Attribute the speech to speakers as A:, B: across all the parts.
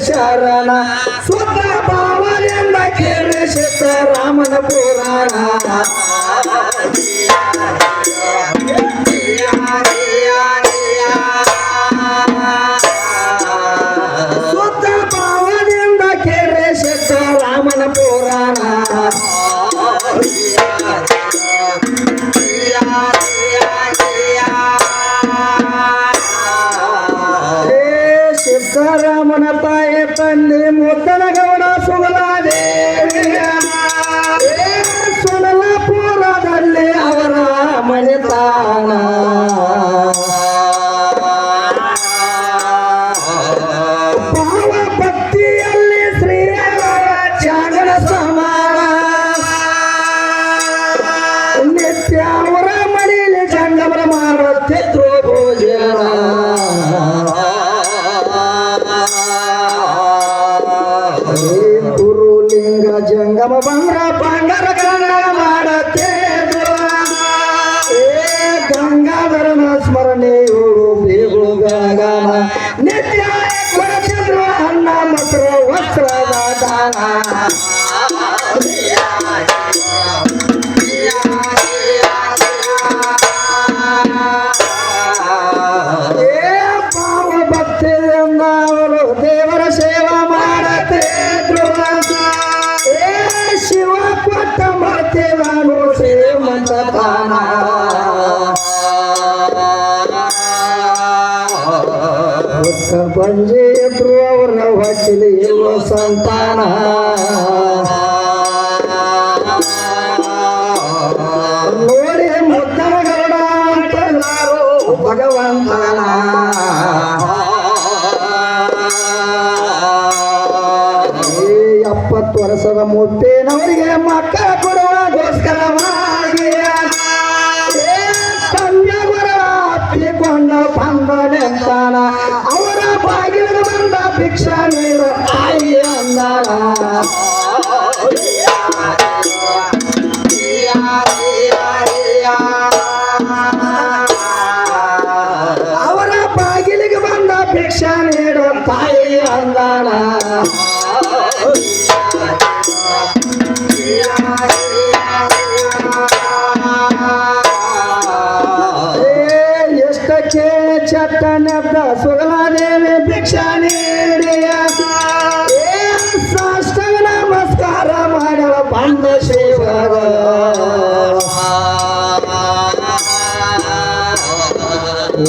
A: ಶರಣ. ಸುತ್ತ ಭಾವನೆಯಿಂದ ಕೇಳಿಸಿದ ರಾಮನ ಪುರಾಣ. ಸಿದ್ದರಾಮನ ತಾಯಿ ತಂದೆ ಮುದ್ದನ ಗೌಡ ಸುಗಲಾದೇವಿಯ ಮಕ್ಕಳ ಕೊಡುವಗೋಸ್ಕರವಾಗಿ ಬರ ಅಪ್ಪಿಕೊಂಡ ನಿಂತಾನ ಅವರ ಬಾಗಿಲು ಬಂದ ಭಿಕ್ಷಾ ನೀರು ತಾಯಿ ಅಂದಾನ. ಅವರ ಬಾಗಿಲಿಗೆ ಬಂದ ಭಿಕ್ಷಾ ನೀಡು ತಾಯಿ ಅಂದಾನ. ಬಂದ ಶಿವಗ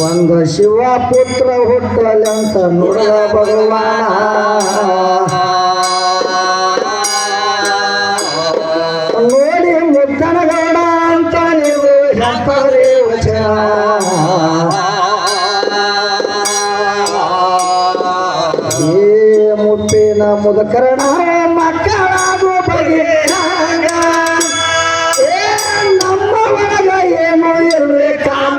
A: ಒಂದು ಶಿವ ಪುತ್ರ ಹುಟ್ಟಲಂತ ನೋಡುವ ಭಗವಾನ. ನೋಡಿ ಮುದ್ದನ ಗೌಡ ಅಂತ ನೀವು ಹೇಳ್ತಾರೆ ವಚನ. ಏ ಮುಪ್ಪಿನ ಮುದಕರಣ, ಮಕ್ಕಳಾಗೋ ಬಗೆ.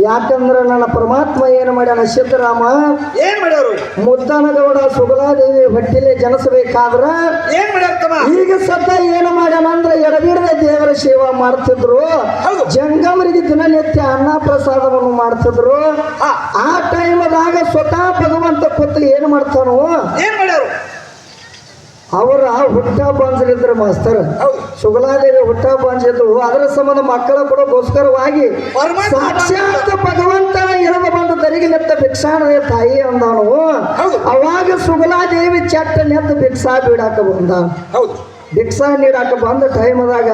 A: ಯಾಕಂದ್ರೆ ನನ್ನ ಪರಮಾತ್ಮ ಏನು ಮಾಡ್ಯಾನ ಸಿದ್ದರಾಮ?
B: ಏನ್ ಮಾಡ್ಯಾರು
A: ಮುದ್ದನಗೌಡ ಸುಗಲಾದೇವಿ ಹೊಟ್ಟಿಲೆ ಜನಿಸಬೇಕಾದ್ರ
B: ಏನ್ ಮಾಡ್ಯಾರ
A: ಈಗ ಸತ ಏನು ಮಾಡ್ಯಾನ ಅಂದ್ರೆ ಎಡಬಿಡದ ದೇವರ ಸೇವಾ ಮಾಡ್ತಿದ್ರು. ಜಂಗಮರಿಗೆ ದಿನನಿತ್ಯ ಅನ್ನ ಪ್ರಸಾದವನ್ನು ಮಾಡ್ತಿದ್ರು.
B: ಆ
A: ಆ ಟೈಮದಾಗ ಸ್ವತಃ ಭಗವಂತ ಕೂತು ಏನು ಮಾಡ್ತಾನೋ
B: ಏನ್ ಮಾಡ್ಯಾರು?
A: ಅವರ ಹುಟ್ಟ ಬಂಜಲಿದ್ರು ಮಾಸ್ತರ್. ಶುಗಲಾದೇವಿ ಹುಟ್ಟ ಬಂಜಿದ್ರು ಅದರ ಸಂಬಂಧ ಮಕ್ಕಳ
B: ಕೊಡೋಕ್ಕೋಸ್ಕರವಾಗಿ
A: ಸಾಕ್ಷಾತ್ ಭಗವಂತನ ಇರದ ಬಂದು ತರಿಗೆ ನೆತ್ತ ಭಿಕ್ಷಾಣದ ತಾಯಿ ಅಂದವನು. ಅವಾಗ ಶುಗಲಾದೇವಿ ಚಟ್ಟ ನೆತ್ತ ಭಿಕ್ಷಾ ಬೀಡಾಕ ಬಂದ.
B: ಹೌದು.
A: ಭಿಕ್ಷಾ ನೀಡಾಕ ಬಂದ ಟೈಮದಾಗ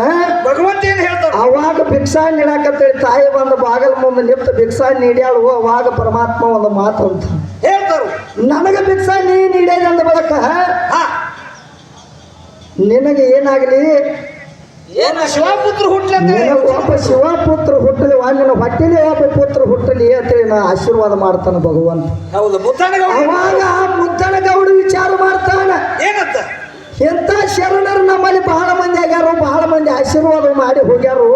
B: ಭಗವಂತ ಏನ್ ಹೇಳ್ತಾರೆ
A: ಅವಾಗ ಭಿಕ್ಷಾ ನೀಡಾಕ ತಾಯಿ ಬಂದ ಬಾಗಲ ಮುಂದೆ ನಿಂತು ಭಿಕ್ಷಾ ನೀಡ್ಯಾಳು. ಅವಾಗ ಪರಮಾತ್ಮ ಒಂದು ಮಾತು ಅಂತ.
B: ಹೇಳ್ತಾರೆ.
A: ನನಗೆ ಭಿಕ್ಷಾ ನೀ ಬಳಕ?
B: ಹಾ.
A: ನಿನಗೆ ಏನಾಗಲಿ?
B: ಏನು ಶಿವಪುತ್ರ
A: ನಿನಗ ಒಬ್ಬ ಶಿವಪುತ್ರ ಹುಟ್ಟಲಿ ನಿನ್ನ ಹೊಟ್ಟೆಲಿ ಒಬ್ಬ ಪುತ್ರ ಹುಟ್ಟಲಿ ಅಂತೇಳಿ ನಾ ಆಶೀರ್ವಾದ ಮಾಡ್ತಾನೆ ಭಗವಂತ.
B: ಹೌದು
A: ಅವಾಗ ಮುದ್ದಣ ಗೌಡ ವಿಚಾರ ಮಾಡ್ತಾನ.
B: ಏನಂತ?
A: ಎಂತ ಶರಣರು ನಮ್ಮಲ್ಲಿ ಬಹಳ ಮಂದಿ ಆಗ್ಯಾರು ಬಹಳ ಮಂದಿ ಆಶೀರ್ವಾದ ಮಾಡಿ ಹೋಗ್ಯಾರು.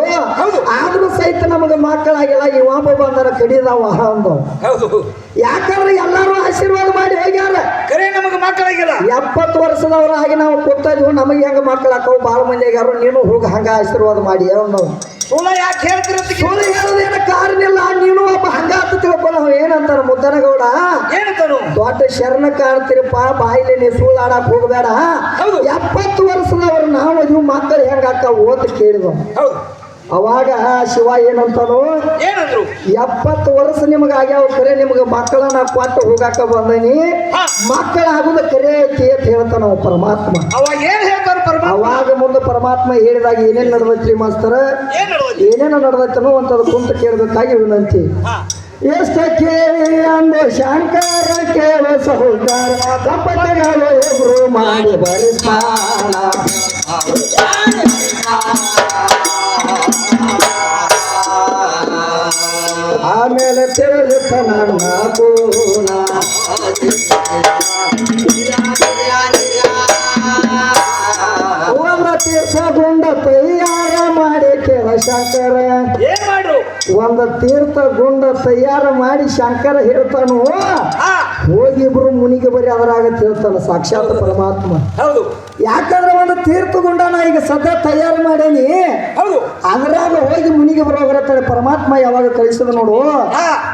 A: ಆದ್ರೂ ಸಹಿತ ನಮಗೆ ಮಕ್ಕಳಾಗಿಲ್ಲ ಇವಾಬ ಬಂದರ ಕಡಿ ನಾವು
B: ಹೌದು.
A: ಯಾಕಂದ್ರೆ ಎಲ್ಲಾರು ಆಶೀರ್ವಾದ ಮಾಡಿ ಹೋಗ್ಯಾರ.
B: ಕರೆ ನಮಗೆ ಮಕ್ಕಳಾಗಿಲ್ಲ
A: ಎಪ್ಪತ್ತು ವರ್ಷದವರಾಗಿ ನಾವು ಕೂತಿದ್ವು ನಮಗೆ ಹೆಂಗ ಮಕ್ಕಳು ಹಾಕವು ಭಾಳ ಮಂದಿ ಆಗ್ಯಾರು. ನೀನು ಹೋಗಿ ಹಂಗ ಆಶೀರ್ವಾದ ಮಾಡಿ ನಾವು
B: ಸುಳ್ಳ ಯಾಕೆ ಹೇಳ್ತಿರಂತ
A: ಸುಳ್ಳು ಹೇಳೋದೇನ ಕಾರಣ ಇಲ್ಲ ನೀನು ಒಬ್ಬ ಹಂಗ ಅಂತ ನಾವು ಏನಂತಾರ ಮುದ್ದನಗೌಡ?
B: ಏನಂತಾನು?
A: ದೊಡ್ಡ ಶರಣ ಕಾಣ್ತಿರಪ್ಪ ಬಾಯಿಲೆ ನೀ ಸುಳ್ಳಾಡಕ್ ಹೋಗಬೇಡ.
B: ಹೌದು.
A: ಎಪ್ಪತ್ತು ವರ್ಷದವ್ರು ನಾವು ಇವು ಮಕ್ಕಳು ಹೆಂಗ ಅಂತ ಕೇಳಿದ್ವು
B: ಹೌದು.
A: ಅವಾಗ ಶಿವ ಏನಂತಾನು
B: ಏನಂದ್ರು?
A: ಎಪ್ಪತ್ತು ವರ್ಷ ನಿಮ್ಗೆ ಆಗ್ಯಾವ ಕರೆ ನಿಮಗೆ ಮಕ್ಕಳನ್ನ ಕೊಟ್ಟು ಹೋಗಾಕ ಬಂದನಿ.
B: ಮಕ್ಕಳ
A: ಆಗುದ ಕರೆ ಐತಿ ಅಂತ ಹೇಳ್ತಾನ ಪರಮಾತ್ಮ.
B: ಅವಾಗ ಏನ್ ಹೇಳ್ತಾರ ಪರಮಾತ್ಮ?
A: ಅವಾಗ ಮುಂದೆ ಪರಮಾತ್ಮ ಹೇಳಿದಾಗ ಏನೇನ್ ನಡೆದೈತ್ರಿ ಮಾಸ್ತರ? ಏನೇನು ನಡೆದೈತನೋ ಅಂತದ್ ಕುಂತ ಕೇಳಬೇಕಾಗಿ ವಿನಂತಿ.
B: ಹಾ.
A: ಎಷ್ಟ ಕೇಳಿ ಅಂದು ಶಂಕರ ಕೇಳ ಸಹೋದರ ಗುರು ಮಾಡಿ ಬರಿಸ್ತಾನ ಆಮೇಲೆ ತಿಳಿತ ನನ್ನ ಗುಣ ಒಂದ ತೀರ್ಥ ಗುಂಡ ತಯಾರ ಮಾಡಿ ಕೇಳ ಶಂಕರ. ಒಂದ ತೀರ್ಥ ಗುಂಡ ತಯಾರ ಮಾಡಿ ಶಂಕರ ಹೇಳ್ತಾನು? ಹೋಗಿಬ್ರು ಮುನಿಗೆ ಬರೀ ಅದರಾಗ ತಿಳ್ತಾನ ಸಾಕ್ಷಾತ್ ಪರಮಾತ್ಮ.
B: ಹೌದು.
A: ಯಾಕಂದ್ರೆ ಒಂದು ತೀರ್ಥಗೊಂಡ ನಾ ಈಗ ಸದ್ಯ ತಯಾರು ಮಾಡೇನಿ.
B: ಹೌದು.
A: ಅದರಾಗ ಹೋಗಿ ಮುನಿಗೆ ಬರೋಗ್ರತ್ತಾಳೆ ಪರಮಾತ್ಮ ಯಾವಾಗ ಕಳಿಸದ ನೋಡು.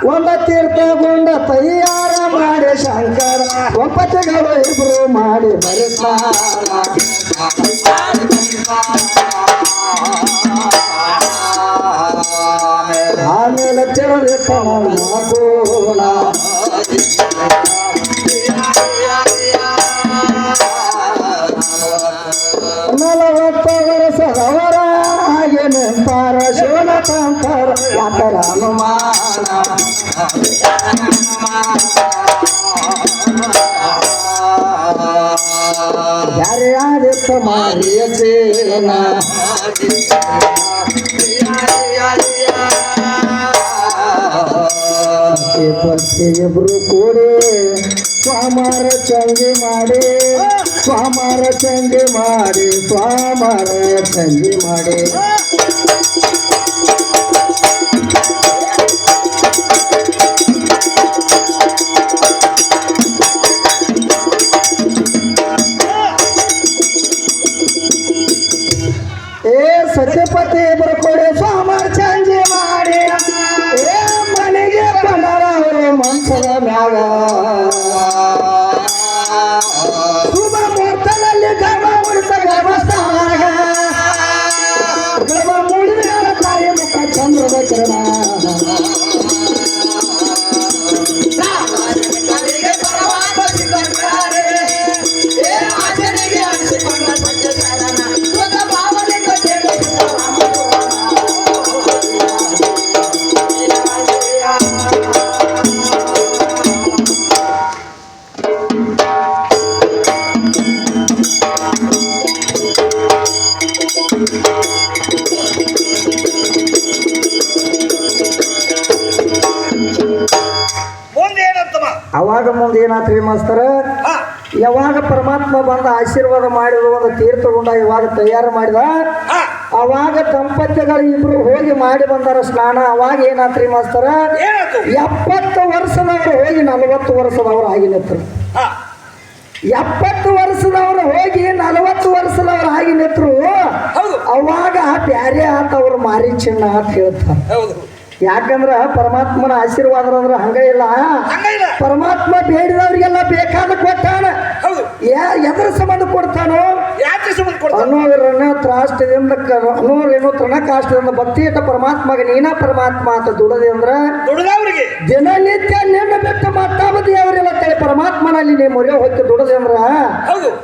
A: ಒಂದ ತೀರ್ಥ ಗುಂಡ ತಯಾರ ಮಾಡಿ ಶಂಕರ ಒಪ್ಪತ್ತಗಳು ಇಬ್ರು ಮಾಡಿ ಬರುತ್ತಾರ ಮಾರಿಯ ಜೇನ ಇಬ್ರು ಕೂಡಿ ಸ್ವಾಮಾರ ಚಂಗಿ ಮಾಡಿ ಸ್ವಾಮರ ಚಂಗಿ ಮಾಡಿ ಸ್ವಾಮರ ಚಂಗಿ ಮಾಡಿ. ಅವಾಗ ಮುಂದೆ ಏನಾತ್ರಿ ಮಾಸ್ತರ?
B: ಹಾ.
A: ಯಾವಾಗ ಪರಮಾತ್ಮ ಬಂದ ಆಶೀರ್ವಾದ ಮಾಡಿದ ಒಂದು ತೀರ್ಥಗೊಂಡ ಇವಾಗ ತಯಾರು ಮಾಡಿದ? ಅವಾಗ ದಂಪತಿಗಳು ಇಬ್ರು ಹೋಗಿ ಮಾಡಿ ಬಂದಾರ ಸ್ನಾನ. ಅವಾಗ ಏನಾತ್ರಿ ಮಾಸ್ತರ?
B: ಏನಾಯ್ತು?
A: ಎಪ್ಪತ್ತು ವರ್ಷದವರು ಹೋಗಿ ನಲವತ್ತು ವರ್ಷದವರು ಆಗಿ ನಿಂತರು ಎಪ್ಪತ್ತು ವರ್ಷದವರು ಹೋಗಿ ನಲವತ್ತು ವರ್ಷದವರು ಆಗಿ ನಿಂತರು ಅವಾಗ ಬ್ಯಾರೆ ಆತ ಅವ್ರು ಮಾರಿ ಚಿನ್ನ ಅಂತ ಹೇಳ್ತಾರೆ. ಯಾಕಂದ್ರ ಪರಮಾತ್ಮನ ಆಶೀರ್ವಾದ ಅಂದ್ರೆ ಹಂಗ ಇಲ್ಲ. ಪರಮಾತ್ಮ ಬೇಡಿದವರಿಗೆಲ್ಲ ಬೇಕಾದ ಕೊಟ್ಟಾನ. ಎದ್ರ ಸಂಬಂಧ ಕೊಡ್ತಾನೋ?
B: ಕೊಡ್ತಾನ?
A: ಅನ್ನೋದ್ರನ್ನ ತ್ರಾಷ್ಟದಿಂದ ಅನ್ನೋರೇನು ತೃಣಕಾಷ್ಟದಿಂದ ಭಕ್ತಿ ಇಟ್ಟ ಪರಮಾತ್ಮಗೆ ನೀನ ಪರಮಾತ್ಮ ಅಂತ ದುಡದೆ ಅಂದ್ರ
B: ದುಡ್ದವ್ರಿಗೆ.
A: ದಿನನಿತ್ಯ ನಿನ್ನ ಬಿಟ್ಟು ಮತ್ತಾವ ಅವರೆಲ್ಲ ತಳಿ ಪರಮಾತ್ಮನಲ್ಲಿ ನೀ ಮೊರೆ ಹೋಗಿ ದುಡದೆ ಅಂದ್ರ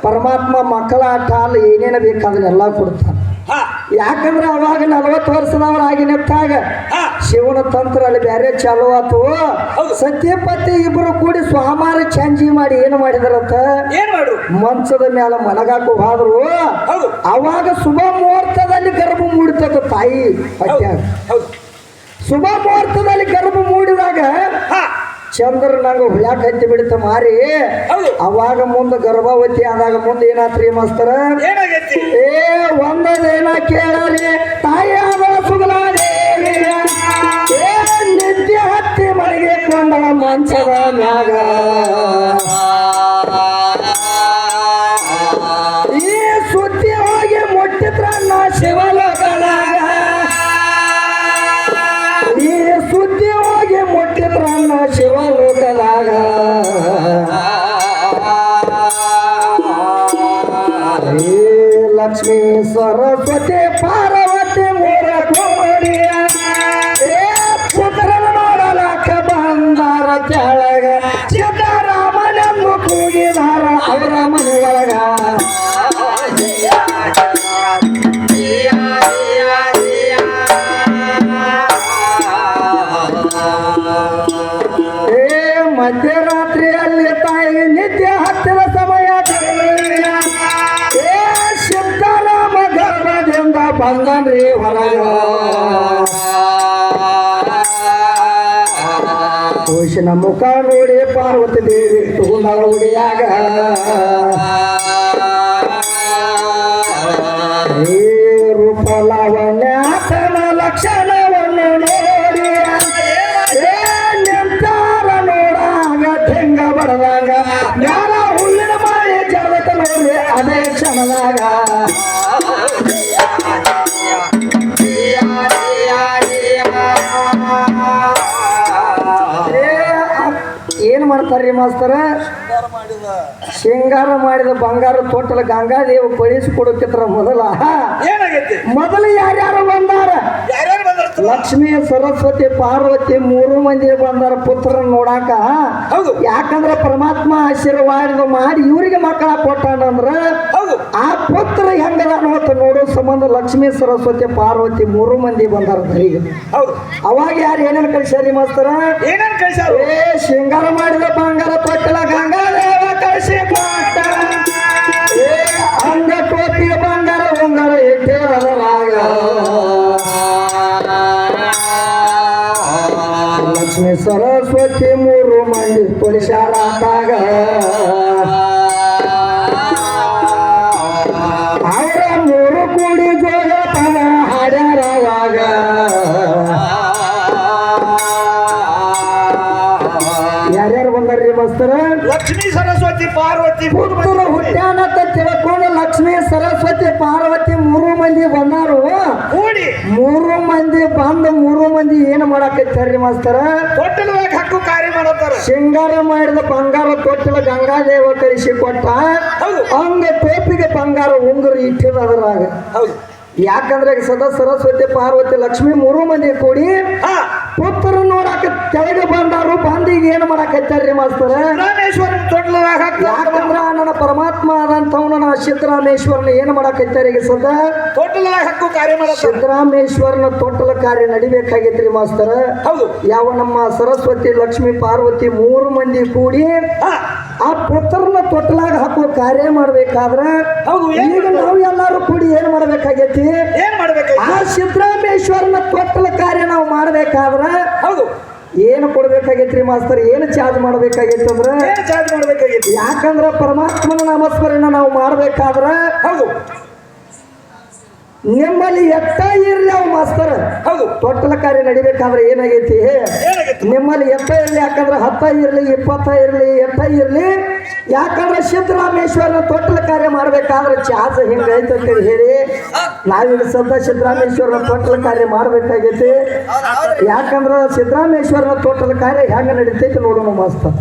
A: ಪರಮಾತ್ಮ ಮಕ್ಕಳ ಆಟ ಅಲ್ಲ ಏನೇನು ಬೇಕಾದ್ರೆಲ್ಲ ಕೊಡ್ತಾನೆ.
B: ಹಾ.
A: ಯಾಕಂದ್ರೆ ಅವಾಗ ನಲವತ್ತು ವರ್ಷದವರಾಗಿ ನೆತ್ತಾಗ ಶಿವನ ತಂತ್ರ ಅಲ್ಲಿ ಬೇರೆ ಚಾಲು ಆತು. ಸತ್ಯಪತಿ ಇಬ್ಬರು ಕೂಡಿ ಸ್ವಾಮಾರ ಚಂಜಿ ಮಾಡಿ ಏನು ಮಾಡಿದಾರಂತ?
B: ಏನ್ ಮಾಡ್ರು
A: ಮಂಚದ ಮೇಲೆ ಮಲಗಾಕು ಹಾದ್ರು.
B: ಹೌದು.
A: ಅವಾಗ ಶುಭ ಮುಹೂರ್ತದಲ್ಲಿ ಗರ್ಭ ಮೂಡಿತದ ತಾಯಿ ಶುಭ ಮುಹೂರ್ತದಲ್ಲಿ ಗರ್ಭ ಮೂಡಿದಾಗ
B: ಹಾ.
A: ಚಂದ್ರ ನಂಗ ಹುಳ್ಯಾಕ ಹತ್ತಿ ಬಿಡ್ತ ಮಾರಿ. ಅವಾಗ ಮುಂದೆ ಗರ್ಭವತಿ ಆದಾಗ ಮುಂದೆ ಏನಾತ್ರಿ ಮಾಸ್ತರ?
B: ಏನಾಗೈತಿ?
A: ಏ ಒಂದದೇನ ಕೇಳರಿ ಮಂಚದ ಮ್ಯಾಗ ಈ ಸುದ್ದಿ ಹೋಗಿ ಮುಟ್ಟಿದ್ರ ನಾ ಶಿವಲೋಕದಾಗ ಈ ಸುದ್ದಿ ಹೋಗಿ ಮುಟ್ಟಿದ್ರ ನಾ ಶಿವಲೋಕದಾಗ ಏ ಲಕ್ಷ್ಮೀ ಸರಸ್ವತಿ ಪಾರ್ವತಿ ಮೂರ ಕೋಡಿಯ ಅವರ ಮನೆಯೊಳಗ ಏ ಮಧ್ಯರಾತ್ರಿಯಲ್ಲಿ ತಾಯಿ ನಿತ್ಯ ಹತ್ತಿರ ಸಮಯ ಏ ಸಿದ್ದರಾಮ ಗರ್ಭದಿಂದ ಬಂದನ್ರಿ ಹೊರಗ ಕೋಶನ ಮುಖ ನೋಡಿ ಪಾರ್ವತಿ ದೇವಿ ತುಂಬಿಯಾಗ ಉಡಿಯಾಗ ಲಕ್ಷಣವನ್ನು ನೋಡಿ. ನಿಂತಾರ ನೋಡಾಗ ತೆಂಗ ಮಾಡ್ತಾರ್ರಿ ಮಾಸ್ತರ. ಶೃಂಗಾರ ಮಾಡಿದ. ಬಂಗಾರ ತೊಟ್ಟಲ ಗಂಗಾದೇವಿ ಕಳಿಸಿ ಕೊಡೋಕಿತ್ರ ಮೊದಲ.
B: ಏನಾಗೈತಿ?
A: ಮೊದಲು ಯಾರ್ಯಾರು ಬಂದಾರ? ಲಕ್ಷ್ಮಿ ಸರಸ್ವತಿ ಪಾರ್ವತಿ ಮೂರು ಮಂದಿ ಬಂದಾರ ಪುತ್ರನ ನೋಡಾಕ. ಯಾಕಂದ್ರ ಪರಮಾತ್ಮ ಆಶೀರ್ವಾದ ಮಾಡಿ ಇವರಿಗೆ ಮಕ್ಕಳ ಕೊಟ್ಟಾನಂದ್ರ ಆ ಪುತ್ರ ಹೆಂಗದ ಅಂತ ನೋಡೋ. ಸಂಬಂಧ ಲಕ್ಷ್ಮೀ ಸರಸ್ವತಿ ಪಾರ್ವತಿ ಮೂರು ಮಂದಿ ಬಂದಾರ ಧರಿಗೆ
B: ಹೌದು.
A: ಅವಾಗ ಯಾರು ಏನೇನು ಕಳಿಸ್ಯಾರಿ ಮಾಸ್ತರ?
B: ಏನೇನು ಕಳಿಸ್ಯಾರ?
A: ಏ ಶೃಂಗಾರ ಮಾಡಿದ ಬಂಗಾರ ತೊಟ್ಟಲ ಗಂಗಾದೇವ ಕಳಿಸಿ ಕೊಟ್ಟ ಏ ಅಂಗ ಟೋಪಿ ಬಂಗಾರ ಉಂಗರ ರಾಗ. ಲಕ್ಷ್ಮೀ ಸರಸ್ವತಿ ಮೂರು ಮಂದಿ ಪೊಲೀಸಾರಾದಾಗ ಪುತ್ರ ಹುಟ್ಟ್ಯಾನಂತ ತಿಳ್ಕೊಂಡು ಲಕ್ಷ್ಮಿ ಸರಸ್ವತಿ ಪಾರ್ವತಿ ಮೂರು ಮಂದಿ ಬಂದಾರು. ಮೂರು ಮಂದಿ ಬಂದು ಮೂರು ಮಂದಿ ಏನು ಮಾಡಾಕತ್ತಾರ್ರಿ ಮಾಸ್ತರ?
B: ಹಕ್ಕು ಕಾರ್ಯ ಮಾಡತ್ತಾರ
A: ಶೃಂಗಾರ ಮಾಡಿದ ಬಂಗಾರ ತೊಟ್ಟಿಲ ಗಂಗಾದೇವ ಕಳಿಸಿ ಕೊಟ್ಟ
B: ಹೌದು.
A: ಹಂಗ ಟೋಪಿಗೆ ಬಂಗಾರ ಉಂಗುರು ಇಟ್ಟಿದ ಅದ್ರಾಗ.
B: ಹೌದು.
A: ಯಾಕಂದ್ರೆ ಸದಾ ಸರಸ್ವತಿ ಪಾರ್ವತಿ ಲಕ್ಷ್ಮಿ ಮೂರು ಮಂದಿ ಕೂಡಿ ಪುತ್ರ ನೋಡಾಕ ಕೆಳಗೆ ಬಂದಾರು ಬಂದಿಗೆ ಏನು ಮಾಡಾಕೈತಾರ್ರಿ ಮಾಸ್ತರ? ಯಾಕಂದ್ರ ನನ್ನ ಪರಮಾತ್ಮ ಆದಂಥವನ ನಾ ಸಿದ್ದರಾಮೇಶ್ವರನ ಏನು ಮಾಡಾಕತ್ತಾರ ಈಗ ಸದಾ?
B: ತೊಟ್ಟಲ ಹಕ್ಕು ಕಾರ್ಯ ಮಾಡ
A: ಸಿದ್ದರಾಮೇಶ್ವರನ ತೊಟ್ಟಲ ಕಾರ್ಯ ನಡಿಬೇಕಾಗೈತ್ರಿ ಮಾಸ್ತರ.
B: ಹೌದು.
A: ಯಾವ ನಮ್ಮ ಸರಸ್ವತಿ ಲಕ್ಷ್ಮಿ ಪಾರ್ವತಿ ಮೂರು ಮಂದಿ ಕೂಡಿ ಆ ಪುತ್ರನ ತೊಟ್ಟಲಾಗ ಹಾಕುವ ಕಾರ್ಯ ಮಾಡ್ಬೇಕಾದ್ರೆ
B: ಹೌದು
A: ಈಗ ನಾವು ಎಲ್ಲರೂ ಕೂಡಿ ಏನ್ ಮಾಡ್ಬೇಕಾಗೈತಿ?
B: ಏನ್ ಮಾಡ್ಬೇಕು
A: ಆ ಸಿದ್ದರಾಮೇಶ್ವರನ ತೊಟ್ಟಲ ಕಾರ್ಯ ನಾವು ಮಾಡ್ಬೇಕಾದ್ರೆ
B: ಹೌದು.
A: ಏನು ಕೊಡ್ಬೇಕಾಗೈತ್ರಿ ಮಾಸ್ತರ್? ಏನು ಚಾರ್ಜ್ ಮಾಡ್ಬೇಕಾಗೈತಿ ಅಂದ್ರೆ?
B: ಚಾರ್ಜ್ ಮಾಡ್ಬೇಕಾಗಿತ್ತು
A: ಯಾಕಂದ್ರ ಪರಮಾತ್ಮನ ನಾಮಸ್ಮರಣ ನಾವು ಮಾಡ್ಬೇಕಾದ್ರೆ
B: ಹೌದು.
A: ನಿಮ್ಮಲ್ಲಿ ಎತ್ತ ಇರಲಿ ಅವ್ ಮಾಸ್ತರ್.
B: ಹೌದು.
A: ತೊಟ್ಟಲ ಕಾರ್ಯ ನಡಿಬೇಕಾದ್ರೆ ಏನಾಗೈತಿ? ನಿಮ್ಮಲ್ಲಿ ಎತ್ತ ಇರಲಿ ಯಾಕಂದ್ರೆ ಹತ್ತ ಇರಲಿ ಇಪ್ಪತ್ತ ಇರಲಿ ಎತ್ತ ಇರಲಿ ಯಾಕಂದ್ರೆ ಸಿದ್ದರಾಮೇಶ್ವರನ ತೊಟ್ಟಲ ಕಾರ್ಯ ಮಾಡ್ಬೇಕಾದ್ರೆ ಚಾಸ ಹಿಂಗೈತೆ ಅಂತೇಳಿ ಹೇಳಿ ನಾವೀಗ ಸದ್ದ ಸಿದ್ದರಾಮೇಶ್ವರನ ತೊಟ್ಟಲ ಕಾರ್ಯ ಮಾಡ್ಬೇಕಾಗೈತಿ ಯಾಕಂದ್ರೆ ಸಿದ್ದರಾಮೇಶ್ವರನ ತೊಟ್ಟಲ ಕಾರ್ಯ ಹೆಂಗ ನಡೀತೈತಿ ನೋಡೋಣ ಮಾಸ್ತರ್.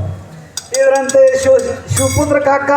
B: ಇದರಂತೆ ಶಿವ ಶಿವಪುತ್ರ ಕಾಕ